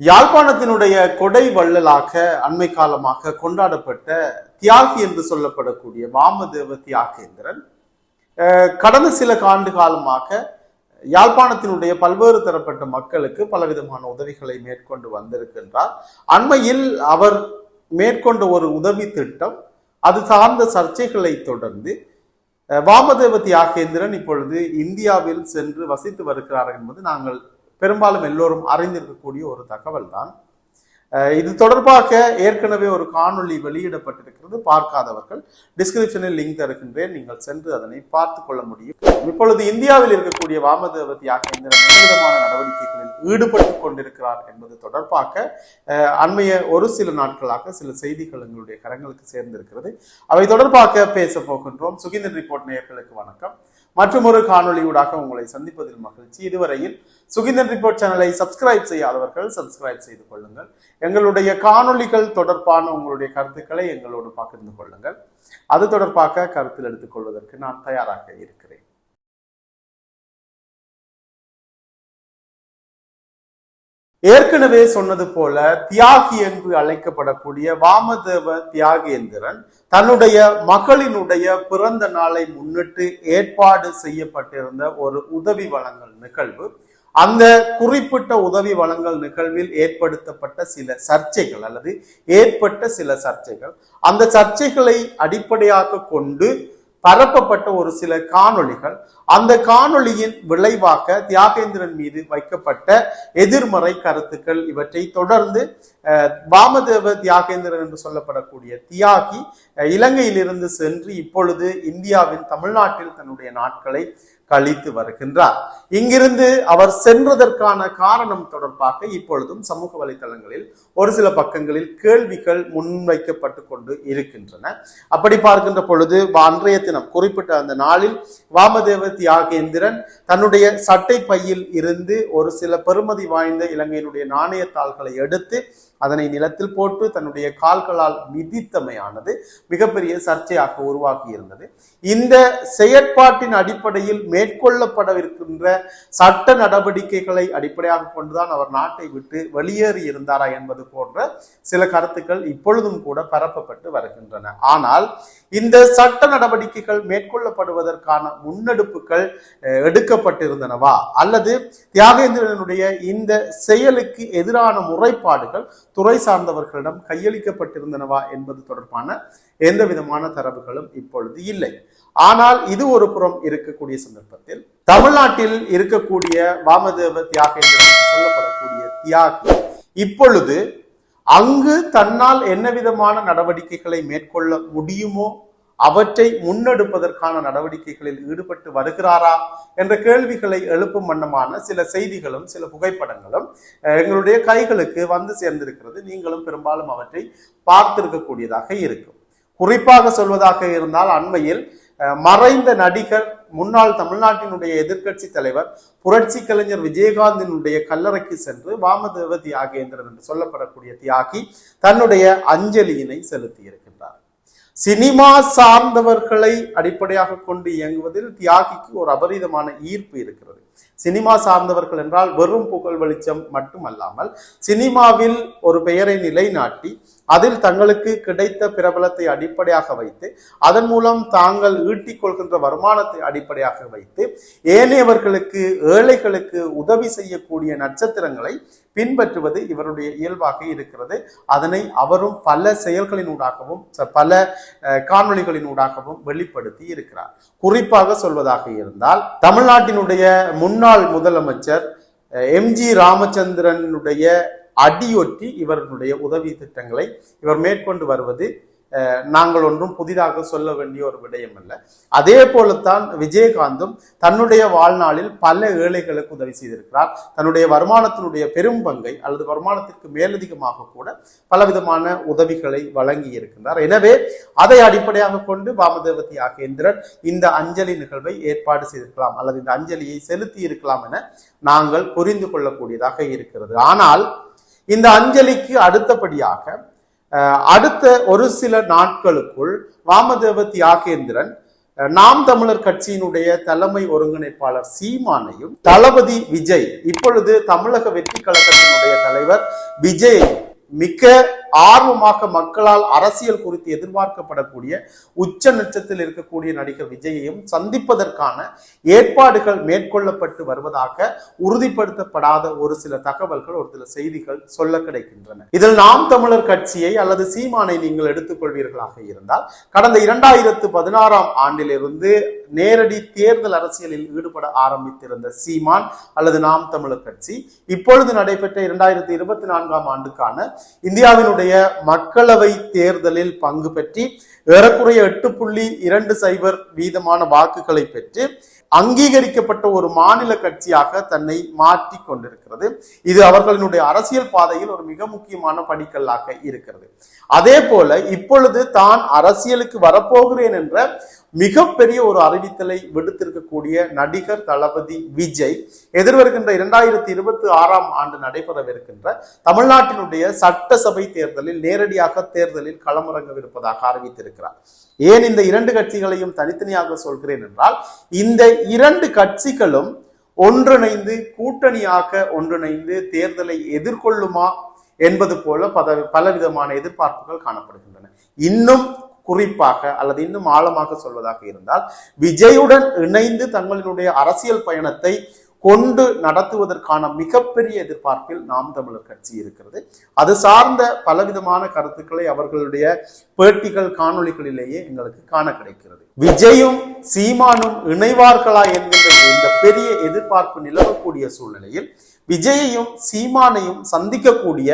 யாழ்ப்பாணத்தினுடைய கொடை வள்ளலாக அண்மை காலமாக கொண்டாடப்பட்ட தியாகி என்று சொல்லப்படக்கூடிய வாமதேவ தியாகேந்திரன் கடந்த சில ஆண்டு காலமாக யாழ்ப்பாணத்தினுடைய பல்வேறு தரப்பட்ட மக்களுக்கு பலவிதமான உதவிகளை மேற்கொண்டு வந்திருக்கின்றார். அண்மையில் அவர் மேற்கொண்ட ஒரு உதவி திட்டம் அது சார்ந்த சர்ச்சைகளை தொடர்ந்து வாமதேவ தியாகேந்திரன் இப்பொழுது இந்தியாவில் சென்று வசித்து வருகிறார் என்பது நாங்கள் பெரும்பாலும் எல்லோரும் அறிந்திருக்கக்கூடிய ஒரு தகவல் தான் இது தொடர்பாக ஏற்கனவே ஒரு காணொளி வெளியிடப்பட்டிருக்கிறது. பார்க்காதவர்கள் டிஸ்கிரிப்ஷனில் லிங்க் தருகின்றேன். நீங்கள் சென்று அதனை பார்த்து கொள்ள முடியும். இப்பொழுது இந்தியாவில் இருக்கக்கூடிய வாமதேவ தியாகேந்திரன் என்ன விதமான நடவடிக்கைகளில் ஈடுபட்டு கொண்டிருக்கிறார் என்பது தொடர்பாக அண்மைய ஒரு சில நாட்களாக சில செய்திகள் எங்களுடைய கரங்களுக்கு சேர்ந்திருக்கிறது. அவை தொடர்பாக பேச போகின்றோம். சுகிந்தர் ரிப்போர்ட் நேயர்களுக்கு வணக்கம். மற்றும் ஒரு காணொளியூடாக உங்களை சந்திப்பதில் மகிழ்ச்சி. இதுவரையில் சுகிந்தன் ரிப்போர்ட் சேனலை சப்ஸ்கிரைப் செய்யாதவர்கள் சப்ஸ்கிரைப் செய்து கொள்ளுங்கள். எங்களுடைய காணொளிகள் தொடர்பான உங்களுடைய கருத்துக்களை எங்களோடு பகிர்ந்து கொள்ளுங்கள். அது தொடர்பாக கருத்தில் எடுத்துக் கொள்வதற்கு நான் தயாராக இருக்கிறேன். ஏற்கனவே சொன்னது போல தியாகி என்று அழைக்கப்படக்கூடிய வாமதேவ தியாகேந்திரன் தன்னுடைய மகளினுடைய பிறந்த நாளை முன்னிட்டு ஏற்பாடு செய்யப்பட்டிருந்த ஒரு உதவி வழங்கல் நிகழ்வு அந்த குறிப்பிட்ட உதவி வழங்கல் நிகழ்வில் ஏற்படுத்தப்பட்ட சில சர்ச்சைகள் அல்லது ஏற்பட்ட சில சர்ச்சைகள். அந்த சர்ச்சைகளை அடிப்படையாக கொண்டு பரப்பப்பட்ட ஒரு சில காணொளிகள். அந்த காணொளியின் விளைவாக தியாகேந்திரன் மீது வைக்கப்பட்ட எதிர்மறை கருத்துக்கள் இவற்றை தொடர்ந்து வாமதேவ தியாகேந்திரன் என்று சொல்லப்படக்கூடிய தியாகி இலங்கையிலிருந்து சென்று இப்பொழுது இந்தியாவின் தமிழ்நாட்டில் தன்னுடைய நாட்களை கழித்து வருகின்றார். இங்கிருந்து அவர் சென்றதற்கான காரணம் தொடர்பாக இப்பொழுதும் சமூக வலைதளங்களில் ஒரு சில பக்கங்களில் கேள்விகள் முன்வைக்கப்பட்டு கொண்டு இருக்கின்றன. அப்படி பார்க்கின்ற பொழுது அன்றைய தினம் குறிப்பிட்ட அந்த நாளில் வாமதேவ தியாகேந்திரன் தன்னுடைய சட்டை பையில் இருந்து ஒரு சில பெருமதி வாய்ந்த இலங்கையினுடைய நாணயத்தாள்களை எடுத்து அதனை நிலத்தில் போட்டு தன்னுடைய கால்களால் மிதித்தமையானது மிகப்பெரிய சர்ச்சையாக உருவாகி இருந்தது இந்த செயற்பாட்டின் அடிப்படையில் மேற்கொள்ளப்படவிருக்கின்ற சட்ட நடவடிக்கைகளை அடிப்படையாக கொண்டுதான் அவர் நாட்டை விட்டு வெளியேறி இருந்தாரா என்பது போன்ற சில கருத்துக்கள் இப்பொழுதும் கூட பரப்பப்பட்டு வருகின்றன. ஆனால் இந்த சட்ட நடவடிக்கைகள் மேற்கொள்ளப்படுவதற்கான முன்னெடுப்புகள் எடுக்கப்பட்டிருந்தனவா? அல்லது தியாகேந்திரனுடைய இந்த செயலுக்கு எதிரான முறைப்பாடுகள் துறை சார்ந்தவர்களிடம் கையளிக்கப்பட்டிருந்தனவா என்பது தொடர்பான எந்த விதமான தரவுகளும் இப்பொழுது இல்லை. ஆனால் இது ஒரு புறம் இருக்கக்கூடிய சந்தர்ப்பத்தில் தமிழ்நாட்டில் இருக்கக்கூடிய வாமதேவ தியாகேந்திரன் சொல்லப்படக்கூடிய தியாகி இப்பொழுது அங்கு தன்னால் என்ன விதமான நடவடிக்கைகளை மேற்கொள்ள முடியுமோ அவற்றை முன்னெடுப்பதற்கான நடவடிக்கைகளில் ஈடுபட்டு வருகிறாரா என்ற கேள்விகளை எழுப்பும் வண்ணமான சில செய்திகளும் சில புகைப்படங்களும் எங்களுடைய கைகளுக்கு வந்து சேர்ந்திருக்கிறது. நீங்களும் பெரும்பாலும் அவற்றை பார்த்திருக்கக்கூடியதாக இருக்கும். குறிப்பாக சொல்வதாக இருந்தால் அண்மையில் மறைந்த நடிகர் முன்னாள் தமிழ்நாட்டினுடைய எதிர்க்கட்சி தலைவர் புரட்சி கலைஞர் விஜயகாந்தினுடைய கல்லறைக்கு சென்று வாமதேவ தியாகேந்திரன் என்று சொல்லப்படக்கூடிய தியாகி தன்னுடைய அஞ்சலியினை செலுத்தி இருக்கின்றார் சினிமா சார்ந்தவர்களை அடிப்படையாக கொண்டு இயங்குவதில் தியாகிக்கு ஒரு அபரிதமான ஈர்ப்பு இருக்கிறது. சினிமா சார்ந்தவர்கள் என்றால் வெறும் புகழ் வெளிச்சம் மட்டுமல்லாமல் சினிமாவில் ஒரு பெயரை நிலைநாட்டி அதில் தங்களுக்கு கிடைத்த பிரபலத்தை அடிப்படையாக வைத்து அதன் மூலம் தாங்கள் ஈட்டிக் கொள்கின்ற வருமானத்தை அடிப்படையாக வைத்து ஏனையவர்களுக்கு ஏழைகளுக்கு உதவி செய்யக்கூடிய நட்சத்திரங்களை பின்பற்றுவது இவருடைய இயல்பாக இருக்கிறது. அதனை அவரும் பல செயல்களினூடாகவும் ச- பல அஹ், காணொளிகளினூடாகவும் வெளிப்படுத்தி இருக்கிறார். குறிப்பாக சொல்வதாக இருந்தால் தமிழ்நாட்டினுடைய முன்னாள் முதலமைச்சர் எம்ஜி ராமச்சந்திரனுடைய அடியொற்றி இவர்களுடைய உதவி திட்டங்களை இவர் மேற்கொண்டு வருவது நாங்கள் ஒன்றும் புதிதாக சொல்ல வேண்டிய ஒரு விடயம் அல்ல அதே போலத்தான் விஜயகாந்தும் தன்னுடைய வாழ்நாளில் பல ஏழைகளுக்கு உதவி செய்திருக்கிறார். தன்னுடைய வருமானத்தினுடைய பெரும் பங்கை அல்லது வருமானத்திற்கு மேலதிகமாக கூட பலவிதமான உதவிகளை வழங்கி இருக்கின்றார். எனவே அதை அடிப்படையாக கொண்டு வாமதேவ தியாகேந்திரன் இந்த அஞ்சலி நிகழ்வை ஏற்பாடு செய்திருக்கலாம் அல்லது இந்த அஞ்சலியை செலுத்தி இருக்கலாம் என நாங்கள் புரிந்து கொள்ளக்கூடியதாக இருக்கிறது. ஆனால் இந்த அஞ்சலிக்கு அடுத்தபடியாக அடுத்த ஒரு சில நாட்களுக்குள் வாமதேவ தியாகேந்திரன் நாம் தமிழர் கட்சியினுடைய தலைமை ஒருங்கிணைப்பாளர் சீமானையும் தளபதி விஜய் இப்பொழுது தமிழக வெற்றி கழகத்தினுடைய தலைவர் விஜய் மிக்க ஆர்வமாக மக்களால் அரசியல் குறித்து எதிர்பார்க்கப்படக்கூடிய உச்ச நட்சத்தில் இருக்கக்கூடிய நடிகர் விஜயையும் சந்திப்பதற்கான ஏற்பாடுகள் மேற்கொள்ளப்பட்டு வருவதாக உறுதிப்படுத்தப்படாத ஒரு சில தகவல்கள் ஒரு சில செய்திகள் சொல்ல கிடைக்கின்றன. இதில் நாம் தமிழர் கட்சியை அல்லது சீமானை நீங்கள் எடுத்துக்கொள்வீர்களாக இருந்தால் கடந்த இரண்டாயிரத்து பதினாறாம் ஆண்டிலிருந்து நேரடி தேர்தல் அரசியலில் ஈடுபட ஆரம்பித்திருந்த சீமான் அல்லது நாம் தமிழர் கட்சி இப்பொழுது நடைபெற்ற இரண்டாயிரத்தி இருபத்தி நான்காம் ஆண்டுக்கான இந்தியாவினுடைய மக்களவை தேர்தலில் பங்கு பெற்றி ஏறக்குறைய எட்டு புள்ளி இரண்டு சைபர் வீதமான வாக்குகளை பெற்று அங்கீகரிக்கப்பட்ட ஒரு மாநில கட்சியாக தன்னை மாற்றி கொண்டிருக்கிறது. இது அவர்களினுடைய அரசியல் பாதையில் ஒரு மிக முக்கியமான படிக்கல்லாக இருக்கிறது. அதே போல இப்பொழுது தான் அரசியலுக்கு வரப்போகிறேன் என்ற மிகப்பெரிய ஒரு அறிவித்தலை விடுத்திருக்கக்கூடிய நடிகர் தளபதி விஜய் எதிர்வருகின்ற இரண்டாயிரத்தி இருபத்தி ஆறாம் ஆண்டு நடைபெறவிருக்கின்ற தமிழ்நாட்டினுடைய சட்டசபை தேர்தலில் நேரடியாக தேர்தலில் களமிறங்கவிருப்பதாக அறிவித்திருக்கிறார். ஏன் இந்த இரண்டு கட்சிகளையும் தனித்தனியாக சொல்கிறேன் என்றால் இந்த இரண்டு கட்சிகளும் ஒன்றிணைந்து கூட்டணியாக ஒன்றிணைந்து தேர்தலை எதிர்கொள்ளுமா என்பது போல பல பலவிதமான எதிர்பார்ப்புகள் காணப்படுகின்றன. இன்னும் குறிப்பாக அல்லது இன்னும் ஆழமாக சொல்வதாக இருந்தால் விஜயுடன் இணைந்து தங்களினுடைய அரசியல் பயணத்தை கொண்டு நடத்துவதற்கான மிகப்பெரிய எதிர்பார்ப்பில் நாம் தமிழர் கட்சி இருக்கிறது. அது சார்ந்த பலவிதமான கருத்துக்களை அவர்களுடைய பேட்டிகள் காணொளிகளிலேயே எங்களுக்கு காண கிடைக்கிறது. விஜயும் சீமானும் இணைவார்களா என்கின்ற இந்த பெரிய எதிர்பார்ப்பு நிலவக்கூடிய சூழ்நிலையில் விஜயையும் சீமானையும் சந்திக்கக்கூடிய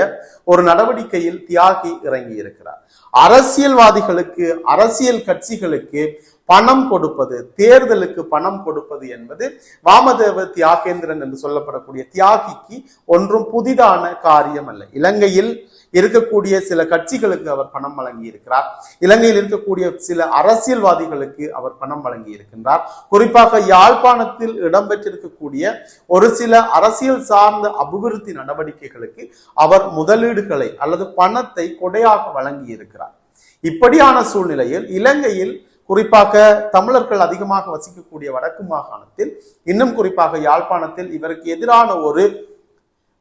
ஒரு நடவடிக்கையில் தியாகி இறங்கி இருக்கிறார் அரசியல்வாதிகளுக்கு அரசியல் கட்சிகளுக்கு பணம் கொடுப்பது தேர்தலுக்கு பணம் கொடுப்பது என்பது வாமதேவ தியாகேந்திரன் என்று சொல்லப்படக்கூடிய தியாகிக்கு ஒன்றும் புதிதான காரியம் அல்ல. இலங்கையில் இருக்கக்கூடிய சில கட்சிகளுக்கு அவர் பணம் வழங்கி இருக்கிறார் இலங்கையில் இருக்கக்கூடிய சில அரசியல்வாதிகளுக்கு அவர் பணம் வழங்கி இருக்கின்றார் குறிப்பாக யாழ்ப்பாணத்தில் இடம்பெற்றிருக்கக்கூடிய ஒரு சில அரசியல் சார்ந்த அபிவிருத்தி நடவடிக்கைகளுக்கு அவர் முதலீடுகளை அல்லது பணத்தை கொடையாக வழங்கி இருக்கிறார் இப்படியான சூழ்நிலையில் இலங்கையில் குறிப்பாக தமிழர்கள் அதிகமாக வசிக்கக்கூடிய வடக்கு மாகாணத்தில் இன்னும் குறிப்பாக யாழ்ப்பாணத்தில் இவருக்கு எதிரான ஒரு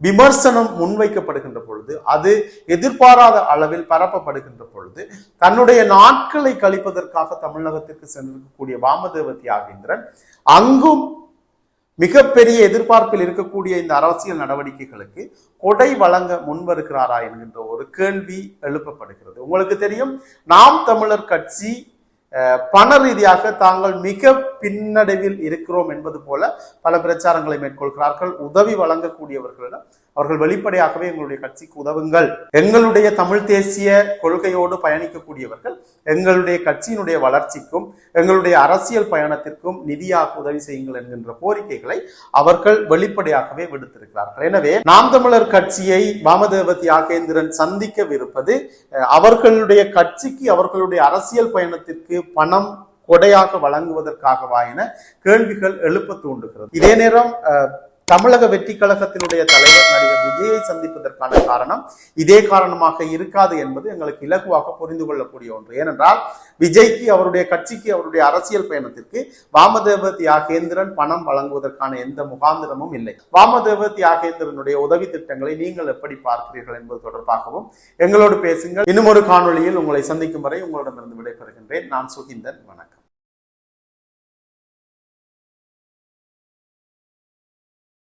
விமர்சனம் முன்வைக்கப்படுகின்ற பொழுது அது எதிர்பாராத அளவில் பரப்பப்படுகின்ற பொழுது தன்னுடைய நாட்களை கழிப்பதற்காக தமிழகத்திற்கு சென்றிருக்கக்கூடிய வாமதேவ தியாகேந்திரன் அங்கும் மிகப்பெரிய எதிர்பார்ப்பில் இருக்கக்கூடிய இந்த அரசியல் நடவடிக்கைகளுக்கு கொடை வழங்க முன்வருகிறாரா என்கின்ற ஒரு கேள்வி எழுப்பப்படுகிறது. உங்களுக்கு தெரியும் நாம் தமிழர் கட்சி பண ரீதியாக தாங்கள் மிக பின்னடைவில் இருக்கிறோம் என்பது போல பல பிரச்சாரங்களை மேற்கொள்கிறார்கள். உதவி வழங்கக்கூடியவர்களிடம் அவர்கள் வெளிப்படையாகவே எங்களுடைய கட்சிக்கு உதவுங்கள். எங்களுடைய தமிழ் தேசிய கொள்கையோடு பயணிக்கக்கூடியவர்கள் எங்களுடைய கட்சியினுடைய வளர்ச்சிக்கும் எங்களுடைய அரசியல் பயணத்திற்கும் நிதியாக உதவி செய்யுங்கள் என்கின்ற கோரிக்கைகளை அவர்கள் வெளிப்படையாகவே விடுத்திருக்கிறார்கள். எனவே நாம் தமிழர் கட்சியை வாமதேவ தியாகேந்திரன் சந்திக்கவிருப்பது அவர்களுடைய கட்சிக்கு அவர்களுடைய அரசியல் பயணத்திற்கு பணம் கொடையாக வழங்குவதற்காகவா என கேள்விகள் எழுப்ப தூண்டுகிறது. இதே நேரம் தமிழக வெற்றி கழகத்தினுடைய தலைவர் நடிகர் விஜயை சந்திப்பதற்கான காரணம் இதே காரணமாக இருக்காது என்பது எங்களுக்கு இலகுவாக புரிந்து கொள்ளக்கூடிய ஒன்று. ஏனென்றால் விஜய்க்கு அவருடைய கட்சிக்கு அவருடைய அரசியல் பயணத்திற்கு வாமதேவ தியாகேந்திரன் பணம் வழங்குவதற்கான எந்த முகாந்திரமும் இல்லை. வாமதேவ தியாகேந்திரனுடைய உதவி திட்டங்களை நீங்கள் எப்படி பார்க்கிறீர்கள் என்பது தொடர்பாகவும் எங்களோடு பேசுங்கள். இன்னும் ஒரு காணொலியில் உங்களை சந்திக்கும் வரை உங்களிடமிருந்து விடைபெறுகின்றேன். நான் சுகிந்தன். வணக்கம்.